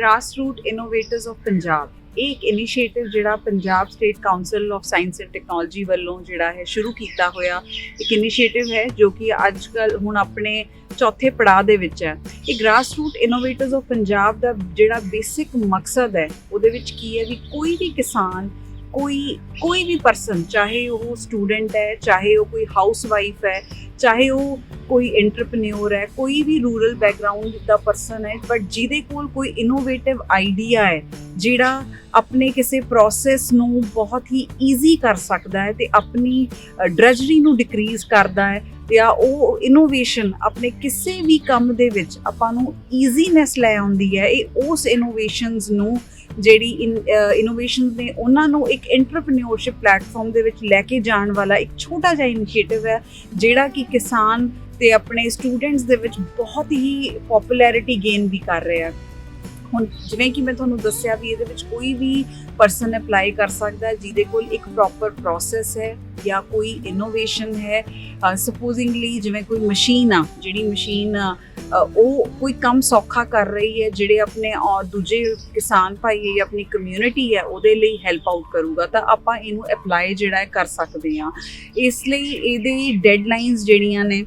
Grass root innovators of Punjab ਇਹ ਇੱਕ initiative ਜਿਹੜਾ Punjab state council of science and technology ਵੱਲੋਂ ਜਿਹੜਾ ਹੈ ਸ਼ੁਰੂ ਕੀਤਾ ਹੋਇਆ ਇੱਕ ਇਨੀਸ਼ੀਏਟਿਵ ਹੈ ਜੋ ਕਿ ਅੱਜ ਕੱਲ ਹੁਣ ਆਪਣੇ ਚੌਥੇ ਪੜਾਅ ਦੇ ਵਿੱਚ ਹੈ। ਇਹ grass root innovators of Punjab ਦਾ ਜਿਹੜਾ ਬੇਸਿਕ ਮਕਸਦ ਹੈ, ਉਹਦੇ ਵਿੱਚ ਕੀ ਹੈ ਵੀ ਕੋਈ ਵੀ ਕਿਸਾਨ, ਕੋਈ ਕੋਈ ਵੀ ਪਰਸਨ ਚਾਹੇ ਉਹ ਸਟੂਡੈਂਟ ਹੈ, ਚਾਹੇ ਉਹ ਕੋਈ ਹਾਊਸ ਵਾਈਫ ਹੈ ਚਾਹੇ ਉਹ ਕੋਈ ਐਂਟਰਪ੍ਰੈਨਿਓਰ ਹੈ, ਕੋਈ ਵੀ ਰੂਰਲ ਬੈਕਗ੍ਰਾਉਂਡ ਦਾ ਪਰਸਨ ਹੈ ਬਟ ਜਿਹਦੇ ਕੋਲ ਕੋਈ ਇਨੋਵੇਟਿਵ ਆਈਡੀਆ ਹੈ, ਜਿਹੜਾ ਆਪਣੇ ਕਿਸੇ ਪ੍ਰੋਸੈਸ ਨੂੰ ਬਹੁਤ ਹੀ ਈਜ਼ੀ ਕਰ ਸਕਦਾ ਹੈ ਤੇ ਆਪਣੀ ਡਰਜਰੀ ਨੂੰ ਡਿਕਰੀਜ਼ ਕਰਦਾ ਹੈ ਜਾਂ ਉਹ ਇਨੋਵੇਸ਼ਨ ਆਪਣੇ ਕਿਸੇ ਵੀ ਕੰਮ ਦੇ ਵਿੱਚ ਆਪਾਂ ਨੂੰ ਈਜ਼ੀਨੈਸ ਲੈ ਆਉਂਦੀ ਹੈ, ਇਹ ਉਸ ਇਨੋਵੇਸ਼ਨਸ ਨੂੰ ਜਿਹੜੀ ਇਨੋਵੇਸ਼ਨਸ ਨੇ ਉਹਨਾਂ ਨੂੰ ਇੱਕ ਐਂਟਰਪ੍ਰੈਨਿਓਰਸ਼ਿਪ ਪਲੇਟਫਾਰਮ ਦੇ ਵਿੱਚ ਲੈ ਕੇ ਜਾਣ ਵਾਲਾ ਇੱਕ ਛੋਟਾ ਜਿਹਾ ਇਨੀਸ਼ੀਏਟਿਵ ਹੈ, ਜਿਹੜਾ ਕਿ ਕਿਸਾਨ ਤੇ ਆਪਣੇ ਸਟੂਡੈਂਟਸ ਦੇ ਵਿੱਚ ਬਹੁਤ ਹੀ ਪਪੂਲੈਰਿਟੀ ਗੇਨ ਵੀ ਕਰ ਰਿਹਾ ਹੈ ਹੁਣ ਜਿਵੇਂ ਕਿ ਮੈਂ ਤੁਹਾਨੂੰ ਦੱਸਿਆ ਵੀ ਇਹਦੇ ਵਿੱਚ ਕੋਈ ਵੀ ਪਰਸਨ ਅਪਲਾਈ ਕਰ ਸਕਦਾ ਜਿਹਦੇ ਕੋਲ ਇੱਕ ਪ੍ਰੋਪਰ ਪ੍ਰੋਸੈਸ ਹੈ ਜਾਂ ਕੋਈ ਇਨੋਵੇਸ਼ਨ ਹੈ। ਸਪੋਜ਼ਿੰਗਲੀ ਜਿਵੇਂ ਕੋਈ ਮਸ਼ੀਨ ਆ, ਜਿਹੜੀ ਮਸ਼ੀਨ ਉਹ ਕੋਈ ਕੰਮ ਸੌਖਾ ਕਰ ਰਹੀ ਹੈ, ਜਿਹੜੇ ਆਪਣੇ ਔਰ ਦੂਜੇ ਕਿਸਾਨ ਭਾਈ ਹੈ ਜਾਂ ਆਪਣੀ ਕਮਿਊਨਿਟੀ ਹੈ, ਉਹਦੇ ਲਈ ਹੈਲਪ ਆਊਟ ਕਰੂਗਾ, ਤਾਂ ਆਪਾਂ ਇਹਨੂੰ ਅਪਲਾਈ ਜਿਹੜਾ ਹੈ ਕਰ ਸਕਦੇ ਹਾਂ। ਇਸ ਲਈ ਇਹਦੇ ਡੈਡਲਾਈਨਸ ਜਿਹੜੀਆਂ ਨੇ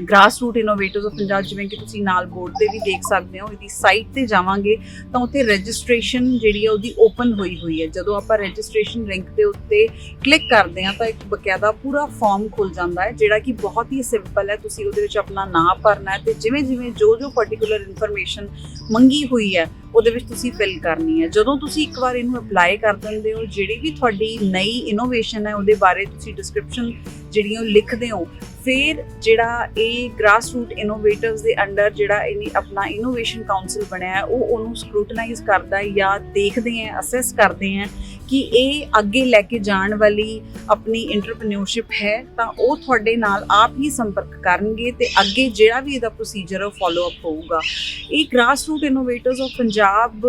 grass root innovators of Punjab ਜਿਵੇਂ ਕਿ ਤੁਸੀਂ ਨਾਲ ਬੋਰਡ ਤੇ ਵੀ ਦੇਖ ਸਕਦੇ ਹੋ, ਇਹਦੀ ਸਾਈਟ ਤੇ ਜਾਵਾਂਗੇ, ਤਾਂ ਉੱਥੇ ਰਜਿਸਟ੍ਰੇਸ਼ਨ ਜਿਹੜੀ ਹੈ ਉਹਦੀ ਓਪਨ ਹੋਈ ਹੋਈ ਹੈ। ਜਦੋਂ ਆਪਾਂ ਰਜਿਸਟ੍ਰੇਸ਼ਨ ਲਿੰਕ ਦੇ ਉੱਤੇ ਕਲਿੱਕ ਕਰਦੇ ਹਾਂ, ਤਾਂ ਇੱਕ ਬਕਾਇਦਾ ਪੂਰਾ ਫਾਰਮ ਖੁੱਲ ਜਾਂਦਾ ਹੈ, ਜਿਹੜਾ ਕਿ ਬਹੁਤ ਹੀ ਸਿੰਪਲ ਹੈ। ਤੁਸੀਂ ਉਹਦੇ ਵਿੱਚ ਆਪਣਾ ਨਾਮ ਭਰਨਾ ਹੈ ਤੇ ਜਿਵੇਂ ਜਿਵੇਂ ਜੋ ਜੋ ਪਾਰਟਿਕੂਲਰ ਇਨਫੋਰਮੇਸ਼ਨ ਮੰਗੀ ਹੋਈ ਹੈ ਉਹਦੇ ਵਿੱਚ ਤੁਸੀਂ ਫਿਲ ਕਰਨੀ ਹੈ। ਜਦੋਂ ਤੁਸੀਂ ਇੱਕ ਵਾਰ ਇਹਨੂੰ ਅਪਲਾਈ ਕਰ ਦਿੰਦੇ ਹੋ, ਜਿਹੜੀ ਵੀ ਤੁਹਾਡੀ ਨਈ ਇਨੋਵੇਸ਼ਨ ਹੈ, ਉਹਦੇ ਬਾਰੇ ਤੁਸੀਂ ਡਿਸਕ੍ਰਿਪਸ਼ਨ ਜਿਹੜੀ ਉਹ ਲਿਖਦੇ ਹੋ, ਫਿਰ ਜਿਹੜਾ ਇਹ ਗ੍ਰਾਸ ਰੂਟ ਇਨੋਵੇਟਰਸ ਦੇ ਅੰਡਰ ਜਿਹੜਾ ਇਹਨੇ ਆਪਣਾ ਇਨੋਵੇਸ਼ਨ ਕਾਉਂਸਲ ਬਣਿਆ ਹੈ, ਉਹ ਉਹਨੂੰ ਸਕਰੂਟਨਾਈਜ਼ ਕਰਦਾ ਹੈ ਜਾਂ ਦੇਖਦੇ ਹੈ ਅਸੈਸ ਕਰਦੇ ਹੈ ਕਿ ਇਹ ਅੱਗੇ ਲੈ ਕੇ ਜਾਣ ਵਾਲੀ ਆਪਣੀ ਇੰਟਰਪ੍ਰੈਨਿਓਰਸ਼ਿਪ ਹੈ, ਤਾਂ ਉਹ ਤੁਹਾਡੇ ਨਾਲ ਆਪ ਹੀ ਸੰਪਰਕ ਕਰਨਗੇ ਤੇ ਅੱਗੇ ਜਿਹੜਾ ਵੀ ਇਹਦਾ ਪ੍ਰੋਸੀਜਰ ਉਹ ਫਾਲੋ ਅਪ ਹੋਊਗਾ। ਇਹ grass root innovators of Punjab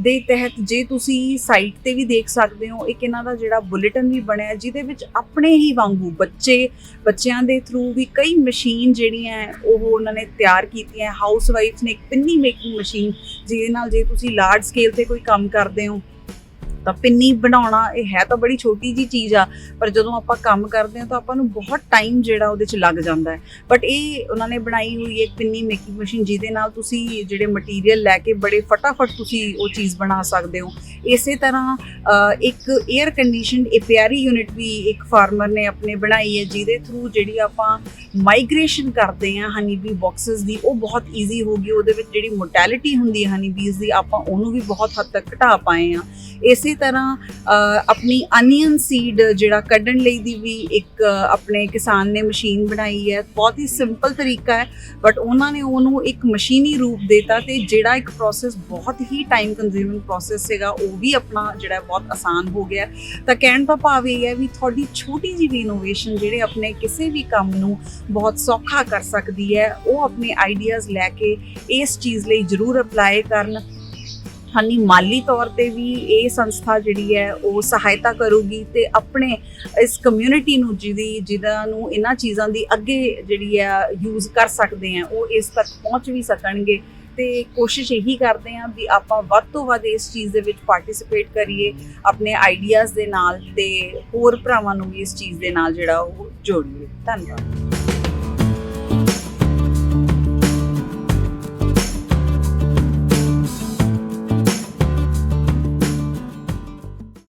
ਦੇ ਤਹਿਤ ਜੇ ਤੁਸੀਂ ਸਾਈਟ ਤੇ ਵੀ ਦੇਖ ਸਕਦੇ ਹੋ, ਇੱਕ ਇਹਨਾਂ ਦਾ ਜਿਹੜਾ ਬੁਲੇਟਿਨ ਵੀ ਬਣਿਆ ਜਿਹਦੇ ਵਿੱਚ ਆਪਣੇ ਹੀ ਵਾਂਗੂ ਬੱਚੇ, ਬੱਚਿਆਂ ਦੇ ਥਰੂ ਵੀ ਕਈ ਮਸ਼ੀਨ ਜਿਹੜੀਆਂ ਉਹ ਉਹਨਾਂ ਨੇ ਤਿਆਰ ਕੀਤੀਆਂ ਹਾਊਸ ਵਾਈਫਸ ਨੇ ਇੱਕ ਪਿੰਨੀ ਮੇਕਿੰਗ ਮਸ਼ੀਨ ਜਿਹਦੇ ਨਾਲ ਜੇ ਤੁਸੀਂ ਲਾਰਜ ਸਕੇਲ ਤੇ ਕੋਈ ਕੰਮ ਕਰਦੇ ਹੋ ਤਾਂ ਪਿੰਨੀ ਬਣਾਉਣਾ ਇਹ ਹੈ ਤਾਂ ਬੜੀ ਛੋਟੀ ਜੀ ਚੀਜ਼ ਆ ਪਰ ਜਦੋਂ ਆਪਾਂ ਕੰਮ ਕਰਦੇ ਹਾਂ ਤਾਂ ਆਪਾਂ ਨੂੰ ਬਹੁਤ ਟਾਈਮ ਜਿਹੜਾ ਉਹਦੇ 'ਚ ਲੱਗ ਜਾਂਦਾ ਹੈ। ਬਟ ਇਹ ਉਹਨਾਂ ਨੇ ਬਣਾਈ ਹੋਈ ਇੱਕ ਪਿੰਨੀ ਮੇਕਿੰਗ ਮਸ਼ੀਨ ਜਿਹਦੇ ਨਾਲ ਤੁਸੀਂ ਜਿਹੜੇ ਮਟੀਰੀਅਲ ਲੈ ਕੇ ਬੜੇ ਫਟਾਫਟ ਤੁਸੀਂ ਉਹ ਚੀਜ਼ ਬਣਾ ਸਕਦੇ ਹੋ। ਇਸੇ ਤਰ੍ਹਾਂ ਅ, ਇੱਕ 에ਅਰ ਕੰਡੀਸ਼ਨਡ ਐਪੀਆਰੀ ਯੂਨਿਟ ਵੀ ਇੱਕ ਫਾਰਮਰ ਨੇ ਆਪਣੇ ਬਣਾਈ ਹੈ ਜਿਹਦੇ ਥਰੂ ਜਿਹੜੀ ਆਪਾਂ ਮਾਈਗ੍ਰੇਸ਼ਨ ਕਰਦੇ ਹਾਂ ਹਨੀ ਬੀ ਬਾਕਸਸ ਦੀ, ਉਹ ਬਹੁਤ ਈਜ਼ੀ ਹੋ ਗਈ, ਉਹਦੇ ਵਿੱਚ ਜਿਹੜੀ ਮੋਰਟੈਲਿਟੀ ਹੁੰਦੀ ਹੈ ਹਨੀ ਬੀਜ਼ ਦੀ, ਆਪਾਂ ਉਹਨੂੰ ਵੀ ਬਹੁਤ ਹੱਦ ਤੱਕ ਘਟਾ ਪਾਏ ਹਾਂ ਇਸੇ ਤਰ੍ਹਾਂ ਆਪਣੀ ਅਨੀਅਨ ਸੀਡ ਜਿਹੜਾ ਕੱਢਣ ਲਈ ਦੀ ਵੀ ਇੱਕ, ਆਪਣੇ ਕਿਸਾਨ ਨੇ ਮਸ਼ੀਨ ਬਣਾਈ ਹੈ, ਬਹੁਤ ਹੀ ਸਿੰਪਲ ਤਰੀਕਾ ਹੈ ਬਟ ਉਹਨਾਂ ਨੇ ਉਹਨੂੰ ਇੱਕ ਮਸ਼ੀਨੀ ਰੂਪ ਦਿੱਤਾ ਤੇ ਜਿਹੜਾ ਇੱਕ ਪ੍ਰੋਸੈਸ ਬਹੁਤ ਹੀ ਟਾਈਮ ਕੰਜ਼ਿਊਮਿੰਗ ਪ੍ਰੋਸੈਸ ਸੀਗਾ ਉਹ ਵੀ ਆਪਣਾ ਜਿਹੜਾ ਬਹੁਤ ਆਸਾਨ ਹੋ ਗਿਆ। ਤਾਂ ਕਹਿਣ ਦਾ ਭਾਵ ਇਹ ਹੈ ਵੀ ਤੁਹਾਡੀ ਛੋਟੀ ਜਿਹੀ ਵੀ ਇਨੋਵੇਸ਼ਨ ਜਿਹੜੇ ਆਪਣੇ ਕਿਸੇ ਵੀ ਕੰਮ ਨੂੰ ਬਹੁਤ ਸੌਖਾ ਕਰ ਸਕਦੀ ਹੈ। ਉਹ ਆਪਣੇ ਆਈਡੀਆਜ਼ ਲੈ ਕੇ ਇਸ ਚੀਜ਼ ਲਈ ਜ਼ਰੂਰ ਅਪਲਾਈ ਕਰਨ। ਹਾਨੀ ਮਾਲੀ ਤੌਰ ਤੇ ਵੀ ਇਹ ਸੰਸਥਾ ਜਿਹੜੀ ਹੈ, ਉਹ ਸਹਾਇਤਾ ਕਰੂਗੀ ਤੇ ਆਪਣੇ ਇਸ ਕਮਿਊਨਿਟੀ ਨੂੰ ਜਿਹਦੀ ਜਿਹਨਾਂ ਨੂੰ ਇਹਨਾਂ ਚੀਜ਼ਾਂ ਦੀ ਅੱਗੇ ਜਿਹੜੀ ਆ ਯੂਜ਼ ਕਰ ਸਕਦੇ ਆ ਉਹ ਇਸ ਤੱਕ ਪਹੁੰਚ ਵੀ ਸਕਣਗੇ। ਤੇ ਕੋਸ਼ਿਸ਼ ਇਹੀ ਕਰਦੇ ਆ ਵੀ ਆਪਾਂ ਵੱਧ ਤੋਂ ਵੱਧ ਇਸ ਚੀਜ਼ ਦੇ ਵਿੱਚ ਪਾਰਟਿਸਿਪੇਟ ਕਰੀਏ, ਆਪਣੇ ਆਈਡੀਆਜ਼ ਦੇ ਨਾਲ ਤੇ ਹੋਰ ਭਰਾਵਾਂ ਨੂੰ ਵੀ ਇਸ ਚੀਜ਼ ਦੇ ਨਾਲ ਜਿਹੜਾ ਉਹ ਜੋੜੀਏ। ਧੰਨਵਾਦ।